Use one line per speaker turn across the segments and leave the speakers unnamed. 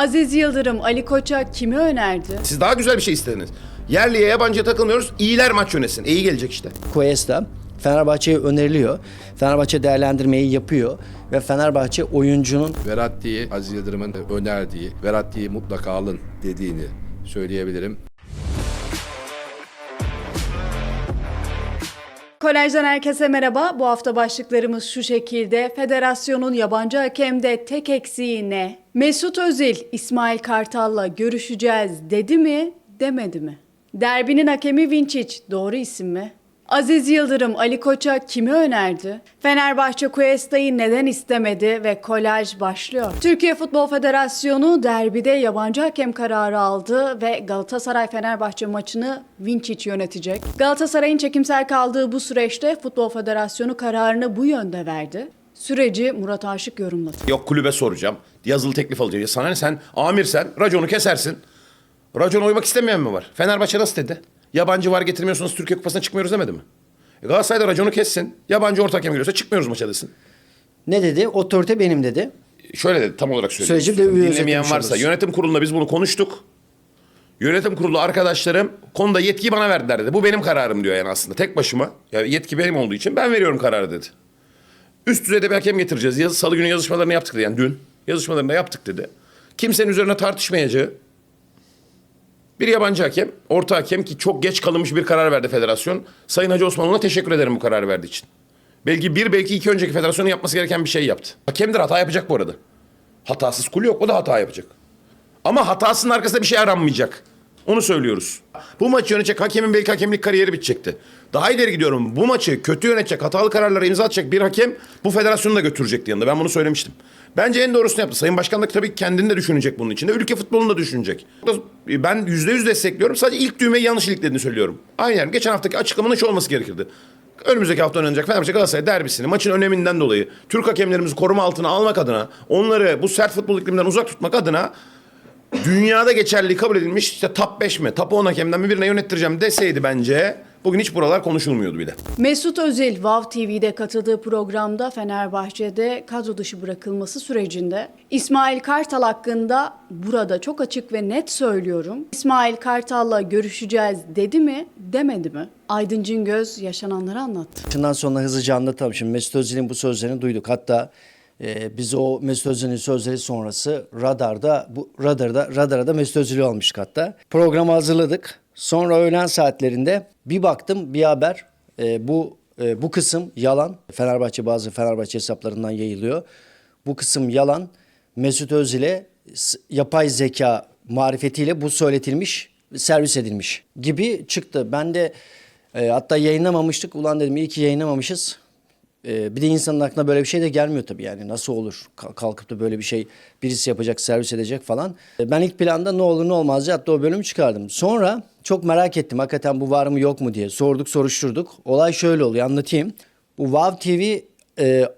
Aziz Yıldırım Ali Koç'a kimi önerdi?
Siz daha güzel bir şey istediniz. Yerliye yabancıya takılmıyoruz. İyiler maç yönetsin. İyi gelecek işte.
Cuesta Fenerbahçe'ye öneriliyor. Fenerbahçe değerlendirmeyi yapıyor ve Fenerbahçe oyuncunun
Verratti'yi Aziz Yıldırım'ın önerdiği, Verratti'yi mutlaka alın dediğini söyleyebilirim.
Kolejden herkese merhaba. Bu hafta başlıklarımız şu şekilde. Federasyonun yabancı hakemde tek eksiği ne? Mesut Özil, İsmail Kartal'la görüşeceğiz dedi mi, demedi mi? Derbinin hakemi Vinçic doğru isim mi? Aziz Yıldırım Ali Koç'a kimi önerdi? Fenerbahçe Cuesta'yı neden istemedi ve kolaj başlıyor. Türkiye Futbol Federasyonu derbide yabancı hakem kararı aldı ve Galatasaray Fenerbahçe maçını Vinçic yönetecek. Galatasaray'ın çekimsel kaldığı bu süreçte Futbol Federasyonu kararını bu yönde verdi. Süreci Murat Aşık yorumladı.
Yok kulübe soracağım. Yazılı teklif alacağım. Ya Sana ne sen amirsen raconu kesersin. Racon oymak istemeyen mi var? Fenerbahçe nasıl dedi? Yabancı var getirmiyorsunuz Türkiye Kupası'na çıkmıyoruz demedi mi? E Galatasaray da raconu kessin. Yabancı orta hakem geliyorsa çıkmıyoruz maça desin.
ne dedi? Otorite benim dedi.
Şöyle dedi tam olarak söyleyeyim.
Süreci de
Dinlemeyen varsa yönetim kurulunda biz bunu konuştuk. Yönetim kurulu arkadaşlarım konuda yetkiyi bana verdiler dedi. Bu benim kararım diyor yani aslında tek başıma. Yani yetki benim olduğu için ben veriyorum kararı dedi. Üst düzeyde bir hakem getireceğiz. Yazı, Salı günü yazışmalarını yaptık dedi. Yani dün yazışmalarını da yaptık dedi. Kimsenin üzerine tartışmayacağı bir yabancı hakem, orta hakem ki çok geç kalınmış bir karar verdi federasyon. Sayın Hacı Osmanoğlu'na teşekkür ederim bu kararı verdiği için. Belki bir, belki iki önceki federasyonun yapması gereken bir şey yaptı. Hakemdir hata yapacak bu arada. Hatasız kul yok, o da hata yapacak. Ama hatasının arkasında bir şey aranmayacak. Onu söylüyoruz. Bu maçı yönetecek hakemin belki hakemlik kariyeri bitecekti. Daha ileri gidiyorum. Bu maçı kötü yönetecek, hatalı kararlara imza atacak bir hakem bu federasyonu da götürecekti yanında. Ben bunu söylemiştim. Bence en doğrusunu yaptı. Sayın Başkan da tabii kendini de düşünecek bunun içinde. Ülke futbolunu da düşünecek. Ben yüzde yüz destekliyorum. Sadece ilk düğmeyi yanlış iliklediğini söylüyorum. Aynen. Geçen haftaki açıklamanın şu olması gerekirdi. Önümüzdeki hafta oynanacak Fenerbahçe Galatasaray derbisini maçın öneminden dolayı Türk hakemlerimizi koruma altına almak adına onları bu sert futbol ikliminden uzak tutmak adına dünyada geçerli kabul edilmiş işte top 5 mi top 10 hakemden mi birine yönettireceğim deseydi bence bugün hiç buralar konuşulmuyordu bile.
Mesut Özil Vav TV'de katıldığı programda Fenerbahçe'de kadro dışı bırakılması sürecinde İsmail Kartal hakkında burada çok açık ve net söylüyorum. İsmail Kartal'la görüşeceğiz dedi mi, demedi mi? Aydın Cingöz yaşananları anlattı.
Başından sonuna hızlıca anlatalım. Şimdi Mesut Özil'in bu sözlerini duyduk. Hatta e, biz o Mesut Özil'in sözleri sonrası radarda bu radarda radara da Mesut Özil'i almıştık hatta. Programı hazırladık. Sonra öğlen saatlerinde bir baktım bir haber. E, bu e, bu kısım yalan. Fenerbahçe bazı Fenerbahçe hesaplarından yayılıyor. Bu kısım yalan. Mesut Özil'e yapay zeka marifetiyle bu söyletilmiş, servis edilmiş gibi çıktı. Ben de e, hatta yayınlamamıştık. Ulan dedim iyi ki yayınlamamışız. E, bir de insanın aklına böyle bir şey de gelmiyor tabii yani. Nasıl olur Ka- kalkıp da böyle bir şey birisi yapacak, servis edecek falan. E, ben ilk planda ne olur ne olmaz diye hatta o bölümü çıkardım. Sonra çok merak ettim hakikaten bu var mı yok mu diye. Sorduk soruşturduk. Olay şöyle oluyor anlatayım. Bu Wow TV e,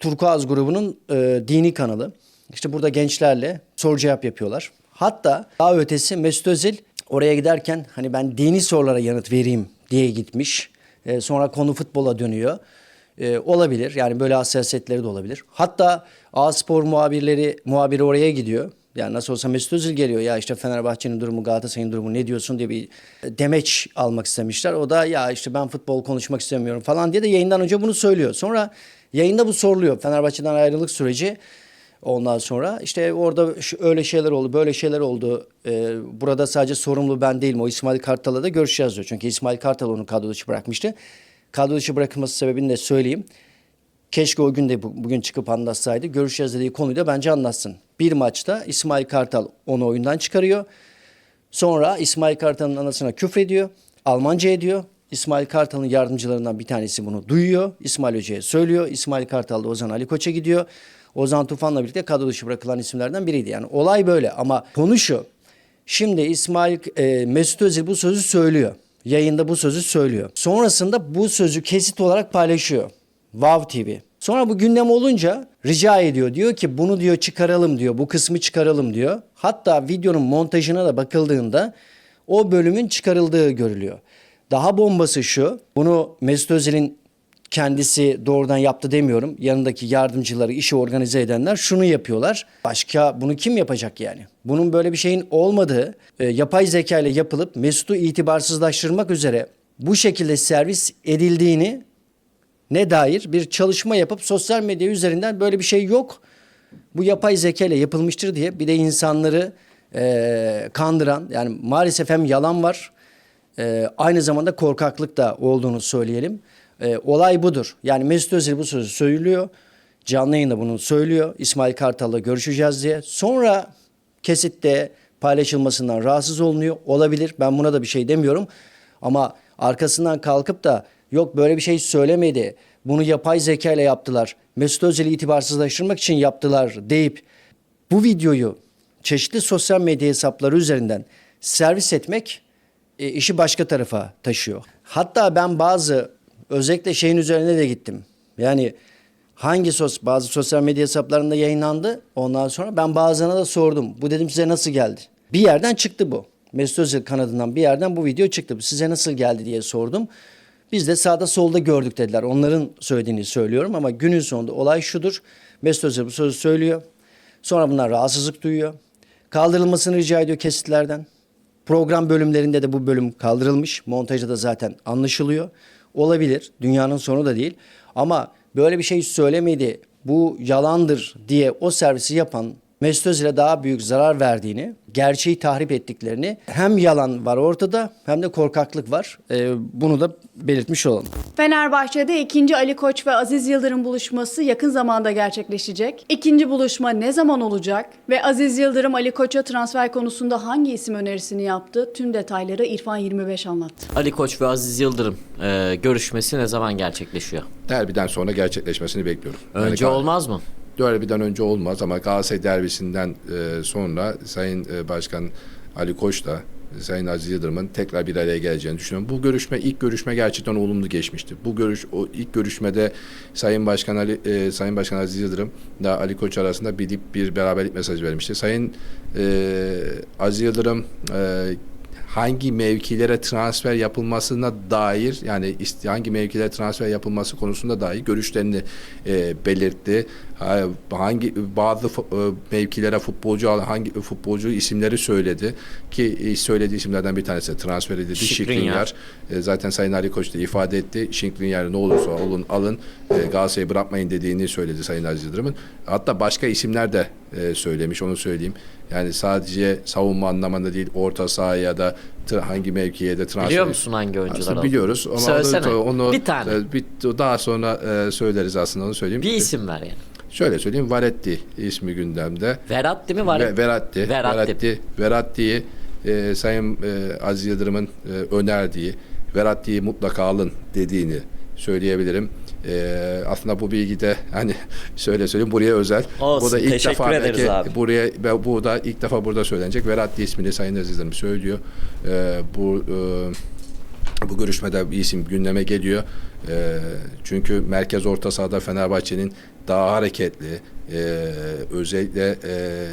Turkuaz grubunun e, dini kanalı. İşte burada gençlerle soru cevap yapıyorlar. Hatta daha ötesi Mesut Özil oraya giderken hani ben dini sorulara yanıt vereyim diye gitmiş. E, sonra konu futbola dönüyor. E, olabilir yani böyle hassasiyetleri de olabilir. Hatta A-Spor muhabirleri muhabiri oraya gidiyor. Yani nasıl olsa Mesut Özil geliyor ya işte Fenerbahçe'nin durumu Galatasaray'ın durumu ne diyorsun diye bir demeç almak istemişler. O da ya işte ben futbol konuşmak istemiyorum falan diye de yayından önce bunu söylüyor. Sonra yayında bu soruluyor. Fenerbahçe'den ayrılık süreci Ondan sonra işte orada öyle şeyler oldu, böyle şeyler oldu. Ee, burada sadece sorumlu ben değilim. O İsmail Kartal'la da görüşeceğiz diyor. Çünkü İsmail Kartal onu kadro dışı bırakmıştı. Kadro dışı bırakılması sebebini de söyleyeyim. Keşke o gün de bu- bugün çıkıp anlatsaydı. Görüşeceğiz dediği konuyu da bence anlatsın. Bir maçta İsmail Kartal onu oyundan çıkarıyor. Sonra İsmail Kartal'ın anasına küfrediyor. Almanca ediyor. İsmail Kartal'ın yardımcılarından bir tanesi bunu duyuyor. İsmail Hoca'ya söylüyor. İsmail Kartal da Ozan Ali Koç'a gidiyor. Ozan Tufan'la birlikte kadro dışı bırakılan isimlerden biriydi. Yani olay böyle ama konu şu. Şimdi İsmail e, Mesut Özil bu sözü söylüyor. Yayında bu sözü söylüyor. Sonrasında bu sözü kesit olarak paylaşıyor. Wow TV. Sonra bu gündem olunca rica ediyor. Diyor ki bunu diyor çıkaralım diyor. Bu kısmı çıkaralım diyor. Hatta videonun montajına da bakıldığında o bölümün çıkarıldığı görülüyor. Daha bombası şu. Bunu Mesut Özil'in kendisi doğrudan yaptı demiyorum. Yanındaki yardımcıları, işi organize edenler şunu yapıyorlar. Başka bunu kim yapacak yani? Bunun böyle bir şeyin olmadığı, e, yapay zeka ile yapılıp Mesut'u itibarsızlaştırmak üzere bu şekilde servis edildiğini ne dair bir çalışma yapıp sosyal medya üzerinden böyle bir şey yok. Bu yapay zeka ile yapılmıştır diye bir de insanları e, kandıran yani maalesef hem yalan var e, aynı zamanda korkaklık da olduğunu söyleyelim. E, olay budur. Yani Mesut Özil bu sözü söylüyor. Canlı yayında bunu söylüyor. İsmail Kartal'la görüşeceğiz diye. Sonra kesitte paylaşılmasından rahatsız olunuyor. Olabilir. Ben buna da bir şey demiyorum. Ama arkasından kalkıp da yok böyle bir şey söylemedi. Bunu yapay zeka ile yaptılar. Mesut Özil'i itibarsızlaştırmak için yaptılar deyip bu videoyu çeşitli sosyal medya hesapları üzerinden servis etmek e, işi başka tarafa taşıyor. Hatta ben bazı özellikle şeyin üzerine de gittim. Yani hangi sos bazı sosyal medya hesaplarında yayınlandı. Ondan sonra ben bazılarına da sordum. Bu dedim size nasıl geldi? Bir yerden çıktı bu. Mesut Özil kanadından bir yerden bu video çıktı. Size nasıl geldi diye sordum. Biz de sağda solda gördük dediler. Onların söylediğini söylüyorum ama günün sonunda olay şudur. Mesut Özil bu sözü söylüyor. Sonra bunlar rahatsızlık duyuyor. Kaldırılmasını rica ediyor kesitlerden. Program bölümlerinde de bu bölüm kaldırılmış. Montajda da zaten anlaşılıyor. Olabilir. Dünyanın sonu da değil. Ama böyle bir şey söylemedi. Bu yalandır diye o servisi yapan Mesut Özil'e daha büyük zarar verdiğini, gerçeği tahrip ettiklerini hem yalan var ortada hem de korkaklık var. Ee, bunu da belirtmiş olalım.
Fenerbahçe'de ikinci Ali Koç ve Aziz Yıldırım buluşması yakın zamanda gerçekleşecek. İkinci buluşma ne zaman olacak? Ve Aziz Yıldırım Ali Koç'a transfer konusunda hangi isim önerisini yaptı? Tüm detayları İrfan 25 anlattı.
Ali Koç ve Aziz Yıldırım e, görüşmesi ne zaman gerçekleşiyor?
Derbiden sonra gerçekleşmesini bekliyorum. Yani
Önce
Gal-
olmaz mı?
Derbiden önce olmaz ama Galatasaray derbisinden e, sonra Sayın e, Başkan Ali Koç'la Sayın Aziz Yıldırım'ın tekrar bir araya geleceğini düşünüyorum. Bu görüşme ilk görüşme gerçekten olumlu geçmişti. Bu görüş o ilk görüşmede Sayın Başkan Ali e, Sayın Başkan Aziz Yıldırım da Ali Koç arasında bir bir beraberlik mesajı vermişti. Sayın e, Aziz Yıldırım e, hangi mevkilere transfer yapılmasına dair yani hangi mevkilere transfer yapılması konusunda dair görüşlerini e, belirtti. Ha- Hangi bazı e, mevkilere futbolcu hangi futbolcu isimleri söyledi ki e, söylediği isimlerden bir tanesi transfer edildi.
Skriniar.
E, zaten Sayın Ali Koç da ifade etti. Skriniar ne olursa olun alın Galatasaray'ı bırakmayın dediğini söyledi Sayın Aziz Yıldırım'ın. Hatta başka isimler de söylemiş onu söyleyeyim. Yani sadece savunma anlamında değil orta sahaya da hangi mevkiye de transfer
Biliyor musun hangi oyuncular
Aslında biliyoruz ama
Söylesene.
onu, onu
Bir tane.
bir, daha sonra söyleriz aslında onu söyleyeyim.
Bir isim ver yani.
Şöyle söyleyeyim Varetti ismi gündemde.
Veratti mi var?
Ve, Veratti,
Veratti.
Veratti, Veratti'yi e, Sayın e, Aziz Yıldırım'ın e, önerdiği, Veratti'yi mutlaka alın dediğini söyleyebilirim. E, aslında bu bilgi de hani şöyle söyleyeyim buraya özel.
Olsun,
bu da ilk defa belki
abi.
buraya ve bu da ilk defa burada söylenecek. Veratti ismini Sayın Aziz Yıldırım söylüyor. E, bu e, bu görüşmede bir isim gündeme geliyor. Ee, çünkü merkez orta sahada Fenerbahçe'nin daha hareketli, e, özellikle e,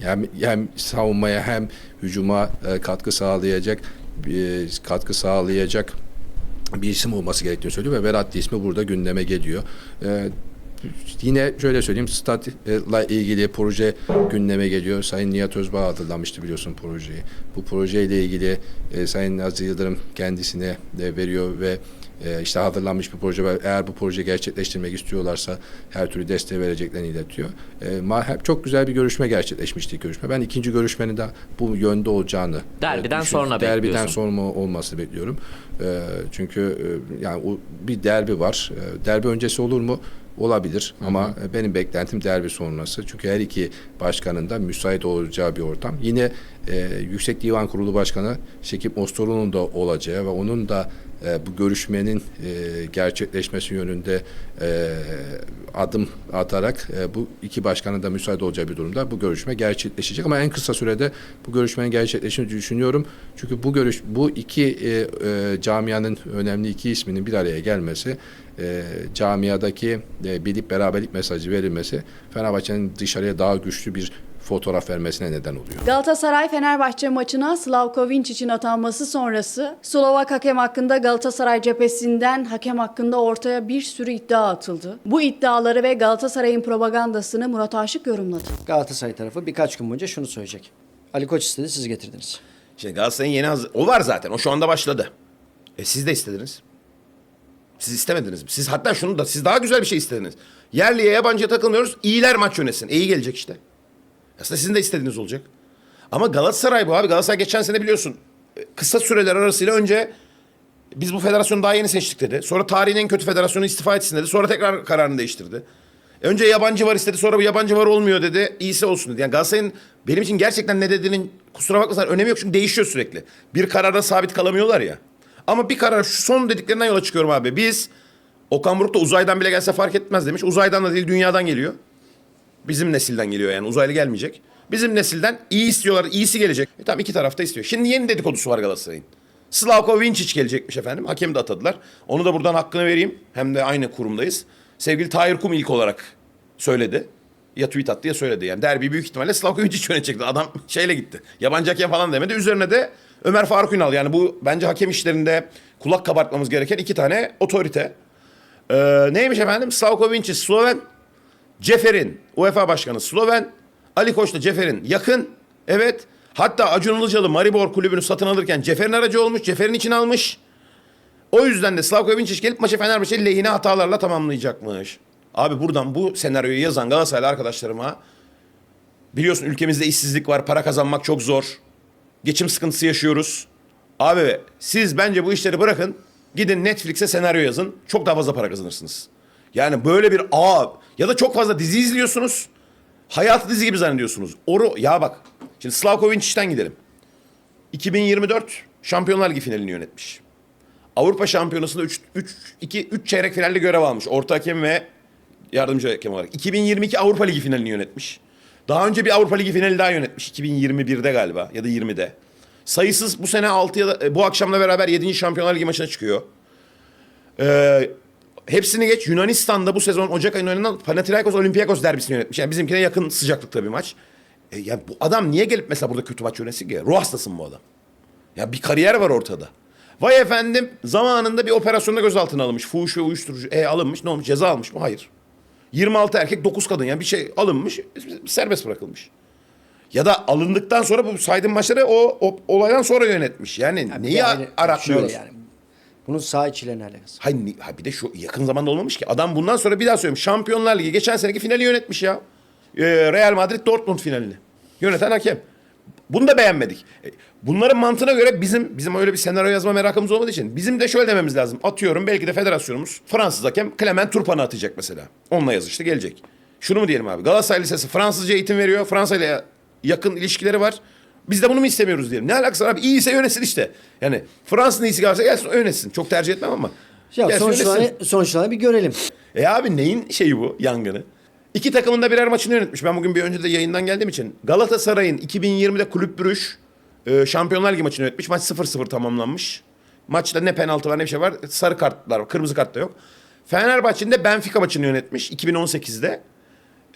hem, hem savunmaya hem hücuma e, katkı sağlayacak bir katkı sağlayacak bir isim olması gerektiğini söylüyor ve Veratti ismi burada gündeme geliyor. Ee, yine şöyle söyleyeyim statla ilgili proje gündeme geliyor. Sayın Nihat Özbağ hazırlamıştı biliyorsun projeyi. Bu projeyle ilgili e, Sayın Aziz Yıldırım kendisine de veriyor ve e, işte hazırlanmış bir proje var. Eğer bu proje gerçekleştirmek istiyorlarsa her türlü desteği vereceklerini iletiyor. E, çok güzel bir görüşme gerçekleşmişti görüşme. Ben ikinci görüşmenin de bu yönde olacağını e,
Derbiden
düşünüyorum.
sonra
Derbiden
bekliyorsun.
sonra olmasını bekliyorum. E, çünkü e, yani o bir derbi var. E, derbi öncesi olur mu? Olabilir ama e, benim beklentim derbi sonrası. Çünkü her iki başkanın da müsait olacağı bir ortam. Yine e, Yüksek Divan Kurulu Başkanı Şekip Mostoru'nun da olacağı ve onun da e, bu görüşmenin e, gerçekleşmesi yönünde e, adım atarak e, bu iki başkanın da müsait olacağı bir durumda bu görüşme gerçekleşecek ama en kısa sürede bu görüşmenin gerçekleşeceğini düşünüyorum. Çünkü bu görüş bu iki camianın önemli iki isminin bir araya gelmesi e, camiadaki e, birlik beraberlik mesajı verilmesi Fenerbahçe'nin dışarıya daha güçlü bir fotoğraf vermesine neden oluyor.
Galatasaray Fenerbahçe maçına Slavko Vincic'in atanması sonrası Slovak hakem hakkında Galatasaray cephesinden hakem hakkında ortaya bir sürü iddia atıldı. Bu iddiaları ve Galatasaray'ın propagandasını Murat Aşık yorumladı.
Galatasaray tarafı birkaç gün boyunca şunu söyleyecek. Ali Koç istedi siz getirdiniz.
Şimdi Galatasaray'ın yeni hazır... O var zaten. O şu anda başladı. E siz de istediniz. Siz istemediniz mi? Siz hatta şunu da siz daha güzel bir şey istediniz. Yerliye yabancıya takılmıyoruz. İyiler maç yönetsin. İyi gelecek işte. Aslında sizin de istediğiniz olacak. Ama Galatasaray bu abi. Galatasaray geçen sene biliyorsun. e, Kısa süreler arasıyla önce biz bu federasyonu daha yeni seçtik dedi. Sonra tarihin en kötü federasyonu istifa etsin dedi. Sonra tekrar kararını değiştirdi. Önce yabancı var istedi sonra bu yabancı var olmuyor dedi. İyisi olsun dedi. Yani Galatasaray'ın benim için gerçekten ne dediğinin kusura bakmasın önemi yok çünkü değişiyor sürekli. Bir kararda sabit kalamıyorlar ya. Ama bir karar şu son dediklerinden yola çıkıyorum abi. Biz Okan Buruk da uzaydan bile gelse fark etmez demiş. Uzaydan da değil dünyadan geliyor. Bizim nesilden geliyor yani uzaylı gelmeyecek. Bizim nesilden iyi istiyorlar, iyisi gelecek. E tamam iki tarafta istiyor. Şimdi yeni dedikodusu var Galatasaray'ın. Slavko Vincic gelecekmiş efendim. Hakem de atadılar. Onu da buradan hakkını vereyim. Hem de aynı kurumdayız. Sevgili Tahir Kum ilk olarak söyledi. Ya tweet attı ya söyledi. Yani derbi büyük ihtimalle Slavko Vincic yönetecekti. Adam şeyle gitti. Yabancı hakem falan demedi. Üzerine de Ömer Faruk Ünal. Yani bu bence hakem işlerinde kulak kabartmamız gereken iki tane otorite. Ee, neymiş efendim? Slavko Vincic Sloven. Cefer'in UEFA Başkanı Sloven. Ali Koç da Cefer'in yakın. Evet. Hatta Acun Ilıcalı Maribor kulübünü satın alırken Cefer'in aracı olmuş. Cefer'in için almış. O yüzden de Slavko Vincic gelip maçı Fenerbahçe lehine hatalarla tamamlayacakmış. Abi buradan bu senaryoyu yazan Galatasaraylı arkadaşlarıma biliyorsun ülkemizde işsizlik var. Para kazanmak çok zor. Geçim sıkıntısı yaşıyoruz. Abi siz bence bu işleri bırakın. Gidin Netflix'e senaryo yazın. Çok daha fazla para kazanırsınız. Yani böyle bir ağ ya da çok fazla dizi izliyorsunuz. Hayatı dizi gibi zannediyorsunuz. Oru ya bak. Şimdi Slavko Vincic'ten gidelim. 2024 Şampiyonlar Ligi finalini yönetmiş. Avrupa Şampiyonası'nda 3 3 2 3 çeyrek finalde görev almış. Orta hakem ve yardımcı hakem olarak. 2022 Avrupa Ligi finalini yönetmiş. Daha önce bir Avrupa Ligi finali daha yönetmiş. 2021'de galiba ya da 20'de. Sayısız bu sene 6 ya da e, bu akşamla beraber 7. Şampiyonlar Ligi maçına çıkıyor. Ee, hepsini geç Yunanistan'da bu sezon Ocak ayında oynanan Panathinaikos Olympiakos derbisini yönetmiş. Yani bizimkine yakın sıcaklıkta bir maç. E, ya bu adam niye gelip mesela burada kötü maç yönetsin ki? Ruh hastası mı bu adam? Ya bir kariyer var ortada. Vay efendim zamanında bir operasyonda gözaltına alınmış. Fuhuş ve uyuşturucu. E alınmış ne olmuş ceza almış mı? Hayır. 26 erkek 9 kadın yani bir şey alınmış serbest bırakılmış. Ya da alındıktan sonra bu saydığım maçları o, o olaydan sonra yönetmiş. Yani
Ya bir
neyi
aynı-
araklıyoruz?
yani. Bunun sağ içiyle ne alakası?
Hayır ni- ha bir de şu yakın zamanda olmamış ki. Adam bundan sonra bir daha söylüyorum. Şampiyonlar Ligi geçen seneki finali yönetmiş ya. Ee, Real Madrid Dortmund finalini. Yöneten hakem. Bunu da beğenmedik. E, Bunların mantığına göre bizim bizim öyle bir senaryo yazma merakımız olmadığı için bizim de şöyle dememiz lazım. Atıyorum belki de federasyonumuz Fransız hakem Clement Turpan'ı atacak mesela. Onunla yazıştı gelecek. Şunu mu diyelim abi? Galatasaray Lisesi Fransızca eğitim veriyor. Fransa ile yakın ilişkileri var. Biz de bunu mu istemiyoruz diyelim. Ne alakası var abi? İyiyse yönetsin işte. Yani Fransız'ın iyisi gelirse gelsin yönetsin. Çok tercih etmem ama.
Ya
Gelsin yönetsin.
sonuçlarını, sonuçlarını bir görelim.
E abi neyin şeyi bu yangını? İki takımın da birer maçını yönetmiş. Ben bugün bir önce de yayından geldiğim için. Galatasaray'ın 2020'de Kulüp Brüş e, Şampiyonlar Ligi maçını yönetmiş. Maç 0-0 tamamlanmış. Maçta ne penaltı var ne bir şey var. Sarı kartlar var. Kırmızı kart da yok. Fenerbahçe'nin de Benfica maçını yönetmiş 2018'de.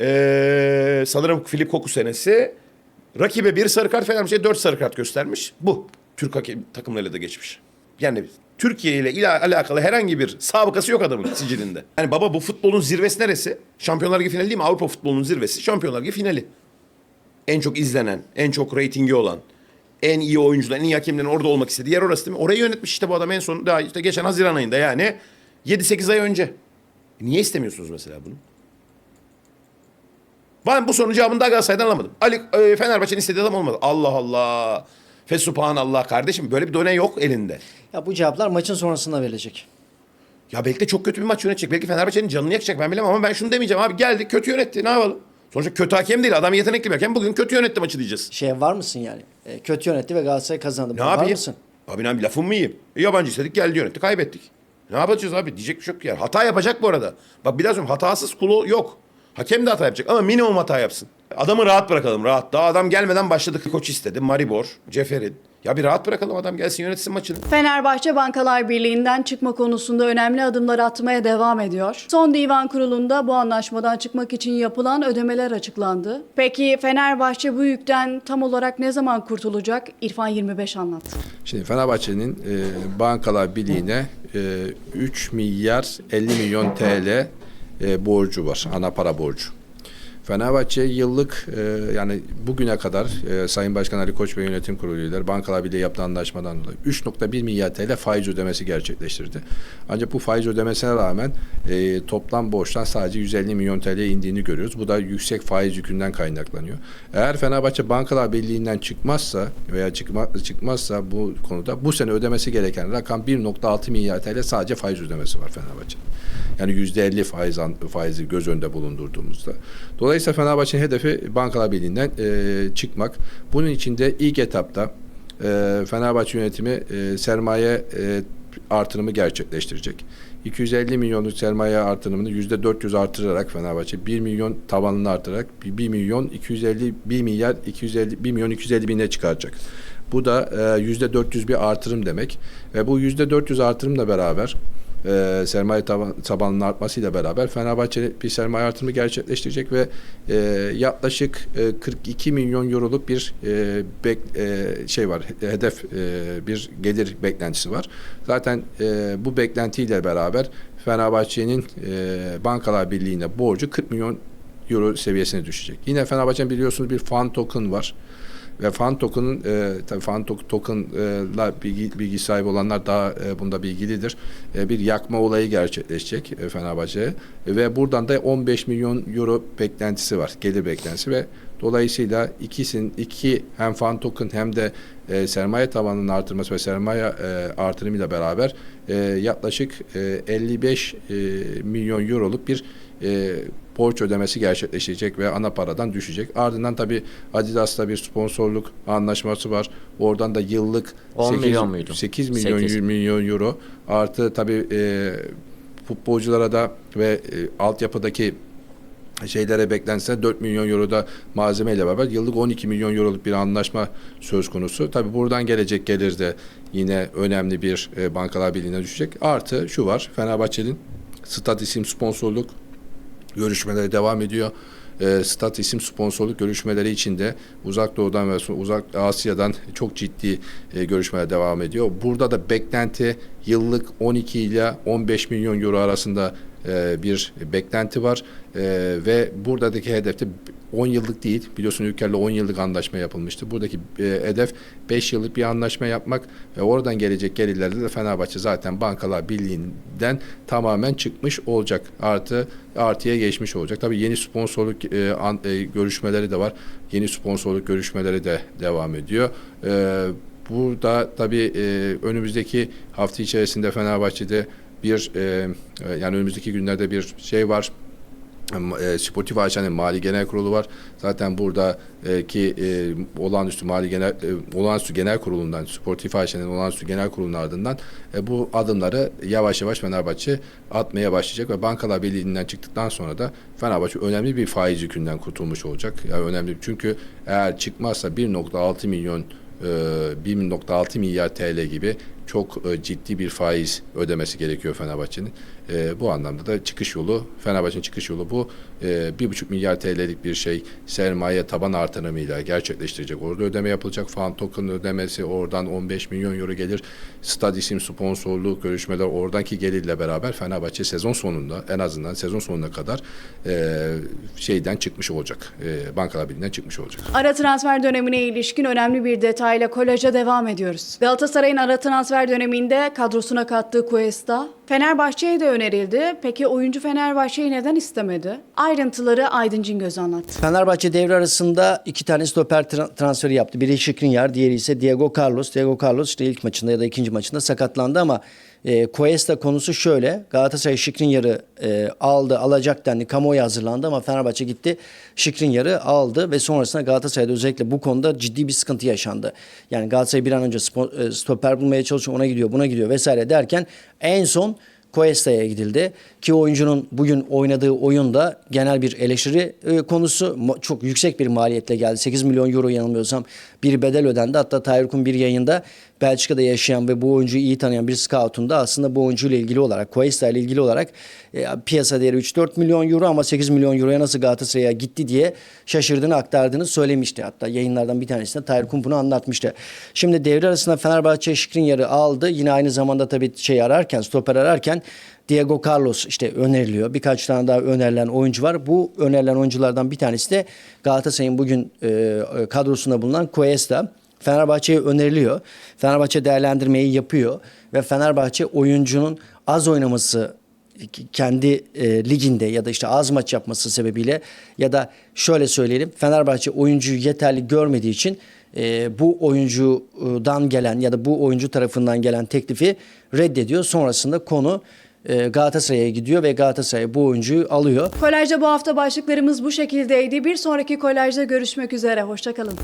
E, sanırım Filip Koku senesi. Rakibe bir sarı kart Fenerbahçe'ye dört sarı kart göstermiş. Bu. Türk hakem takımlarıyla da geçmiş. Yani Türkiye ile ila- alakalı herhangi bir sabıkası yok adamın sicilinde. Yani baba bu futbolun zirvesi neresi? Şampiyonlar Ligi finali değil mi? Avrupa futbolunun zirvesi Şampiyonlar Ligi finali. En çok izlenen, en çok reytingi olan, en iyi oyuncular, en iyi hakemlerin orada olmak istediği yer orası değil mi? Orayı yönetmiş işte bu adam en son daha işte geçen Haziran ayında yani 7-8 ay önce. E Niye istemiyorsunuz mesela bunu? Ben bu sorunun cevabını da Galatasaray'dan alamadım. Ali e, Fenerbahçe'nin istediği adam olmadı. Allah Allah. Fesubhanallah kardeşim böyle bir done yok elinde.
Ya bu cevaplar maçın sonrasında verilecek.
Ya belki de çok kötü bir maç yönetecek. Belki Fenerbahçe'nin canını yakacak ben bilemem ama ben şunu demeyeceğim. Abi geldi kötü yönetti ne yapalım? Sonuçta kötü hakem değil adam yetenekli bir hakem. Bugün kötü yönetti maçı diyeceğiz.
Şey var mısın yani? E, kötü yönetti ve Galatasaray kazandı.
Ne
Var
yapayım?
mısın?
Abi ne yapayım lafımı mı yiyeyim? E, yabancı istedik geldi yönetti kaybettik. Ne yapacağız abi diyecek bir şey yok yani. Hata yapacak bu arada. Bak bir daha söyleyeyim hatasız kulu yok. Hakem de hata yapacak ama minimum hata yapsın. Adamı rahat bırakalım rahat. Daha adam gelmeden başladık. Koç istedi. Maribor, Ceferin. Ya bir rahat bırakalım adam gelsin yönetsin maçını.
Fenerbahçe Bankalar Birliği'nden çıkma konusunda önemli adımlar atmaya devam ediyor. Son divan kurulunda bu anlaşmadan çıkmak için yapılan ödemeler açıklandı. Peki Fenerbahçe bu yükten tam olarak ne zaman kurtulacak? İrfan 25 anlattı.
Şimdi Fenerbahçe'nin e, Bankalar Birliği'ne e, 3 milyar 50 milyon TL e, borcu var. Ana para borcu. Fenerbahçe yıllık e, yani bugüne kadar e, Sayın Başkan Ali Koç ve Yönetim Kurulu üyeleri Bankalar Birliği yaptığı anlaşmadan dolayı 3.1 milyar TL faiz ödemesi gerçekleştirdi. Ancak bu faiz ödemesine rağmen e, toplam borçtan sadece 150 milyon TL indiğini görüyoruz. Bu da yüksek faiz yükünden kaynaklanıyor. Eğer Fenerbahçe Bankalar Birliği'nden çıkmazsa veya çıkma, çıkmazsa bu konuda bu sene ödemesi gereken rakam 1.6 milyar TL sadece faiz ödemesi var Fenerbahçe'nin. Yani %50 faiz faizi göz önünde bulundurduğumuzda. Dolayısıyla Fenerbahçe'nin hedefi Bankalar Birliği'nden e, çıkmak. Bunun için de ilk etapta e, Fenerbahçe yönetimi e, sermaye e, artırımı gerçekleştirecek. 250 milyonluk sermaye artırımını %400 artırarak Fenerbahçe 1 milyon tavanını artırarak 1 milyon 250 1 milyar 250 1 milyon 250 bine çıkaracak. Bu da e, %400 bir artırım demek ve bu %400 artırımla beraber e, sermaye taban, tabanının artmasıyla beraber Fenerbahçe bir sermaye artırımı gerçekleştirecek ve e, yaklaşık e, 42 milyon euroluk bir e, bek, e, şey var hedef e, bir gelir beklentisi var. Zaten e, bu beklentiyle beraber Fenerbahçe'nin e, Bankalar Birliği'ne borcu 40 milyon euro seviyesine düşecek. Yine Fenerbahçe'nin biliyorsunuz bir fan token var. Ve fan token'ın e, tabii fan to- token'la bilgi, bilgi sahibi olanlar daha e, bunda bilgilidir. E, bir yakma olayı gerçekleşecek e, Fenerbahçe ve buradan da 15 milyon euro beklentisi var. Gelir beklentisi ve dolayısıyla ikisinin iki hem fan token hem de e, sermaye tavanının artırması ve sermaye e, artırımıyla beraber e, yaklaşık e, 55 e, milyon euroluk bir e, borç ödemesi gerçekleşecek ve ana paradan düşecek. Ardından tabi Adidas'ta bir sponsorluk anlaşması var. Oradan da yıllık
10 milyon muydu?
8 milyon
8.
milyon euro artı tabi e, futbolculara da ve e, altyapıdaki şeylere beklense 4 milyon euro da malzemeyle beraber yıllık 12 milyon euroluk bir anlaşma söz konusu. Tabi buradan gelecek gelir de yine önemli bir e, bankalar birliğine düşecek. Artı şu var Fenerbahçe'nin stat isim sponsorluk görüşmeleri devam ediyor. E, stat isim sponsorluk görüşmeleri içinde Uzak Doğu'dan ve Uzak Asya'dan çok ciddi e, görüşmeler devam ediyor. Burada da beklenti yıllık 12 ile 15 milyon euro arasında e, bir beklenti var E, ve buradaki hedefte 10 yıllık değil biliyorsun Ülker'le 10 yıllık anlaşma yapılmıştı. Buradaki e, hedef 5 yıllık bir anlaşma yapmak ve oradan gelecek gelirlerde de Fenerbahçe zaten Bankalar Birliği'nden tamamen çıkmış olacak. Artı artıya geçmiş olacak. Tabii yeni sponsorluk e, an- e, görüşmeleri de var. Yeni sponsorluk görüşmeleri de devam ediyor. E, burada tabii e, önümüzdeki hafta içerisinde Fenerbahçe'de bir e, e, yani önümüzdeki günlerde bir şey var e, Spotify Açan'ın Mali Genel Kurulu var. Zaten burada e, e, olağanüstü Mali Genel e, olağanüstü Genel Kurulu'ndan Spotify Açan'ın olağanüstü Genel Kurulu'nun ardından e, bu adımları yavaş yavaş Fenerbahçe atmaya başlayacak ve Bankalar Birliği'nden çıktıktan sonra da Fenerbahçe önemli bir faiz yükünden kurtulmuş olacak. Yani önemli çünkü eğer çıkmazsa 1.6 milyon e, 1.6 milyar TL gibi çok e, ciddi bir faiz ödemesi gerekiyor Fenerbahçe'nin. E, bu anlamda da çıkış yolu, Fenerbahçe'nin çıkış yolu bu. E, 1,5 milyar TL'lik bir şey sermaye taban artırımıyla gerçekleştirecek. Orada ödeme yapılacak. Fan token ödemesi oradan 15 milyon euro gelir. Stad isim sponsorluk görüşmeler oradaki gelirle beraber Fenerbahçe sezon sonunda en azından sezon sonuna kadar e, şeyden çıkmış olacak. E, Bankalar Birliği'nden çıkmış olacak.
Ara transfer dönemine ilişkin önemli bir detayla kolaja devam ediyoruz. Galatasaray'ın ara transfer döneminde kadrosuna kattığı Cuesta Fenerbahçe'ye de önerildi. Peki oyuncu Fenerbahçe'yi neden istemedi? Ayrıntıları Aydın Cingöz anlattı.
Fenerbahçe devre arasında iki tane stoper tra- transferi yaptı. Biri Skriniar, diğeri ise Diego Carlos. Diego Carlos işte ilk maçında ya da ikinci maçında sakatlandı ama e, Cuesta konusu şöyle. Galatasaray Skriniar'ı e, aldı, alacak dendi. Kamuoyu hazırlandı ama Fenerbahçe gitti. Skriniar'ı aldı ve sonrasında Galatasaray'da özellikle bu konuda ciddi bir sıkıntı yaşandı. Yani Galatasaray bir an önce spo- e, stoper bulmaya çalışıyor, ona gidiyor, buna gidiyor vesaire derken en son Cuesta'ya gidildi. Ki oyuncunun bugün oynadığı oyunda genel bir eleştiri e, konusu. Çok yüksek bir maliyetle geldi. 8 milyon euro yanılmıyorsam bir bedel ödendi. Hatta Tayyip'in bir yayında Belçika'da yaşayan ve bu oyuncuyu iyi tanıyan bir scout'un da aslında bu oyuncuyla ilgili olarak, Cuesta ile ilgili olarak e, piyasa değeri 3-4 milyon euro ama 8 milyon euroya nasıl Galatasaray'a gitti diye şaşırdığını aktardığını söylemişti. Hatta yayınlardan bir tanesinde Tayyip bunu anlatmıştı. Şimdi devre arasında Fenerbahçe Skriniar'ı aldı. Yine aynı zamanda tabii şey ararken, stoper ararken Diego Carlos işte öneriliyor. Birkaç tane daha önerilen oyuncu var. Bu önerilen oyunculardan bir tanesi de Galatasaray'ın bugün e, kadrosunda bulunan Cuesta. Fenerbahçe'ye öneriliyor. Fenerbahçe değerlendirmeyi yapıyor ve Fenerbahçe oyuncunun az oynaması kendi e, liginde ya da işte az maç yapması sebebiyle ya da şöyle söyleyelim Fenerbahçe oyuncuyu yeterli görmediği için e, bu oyuncudan gelen ya da bu oyuncu tarafından gelen teklifi reddediyor. Sonrasında konu e, Galatasaray'a gidiyor ve Galatasaray bu oyuncuyu alıyor.
Kolajda bu hafta başlıklarımız bu şekildeydi. Bir sonraki kolajda görüşmek üzere. Hoşçakalın.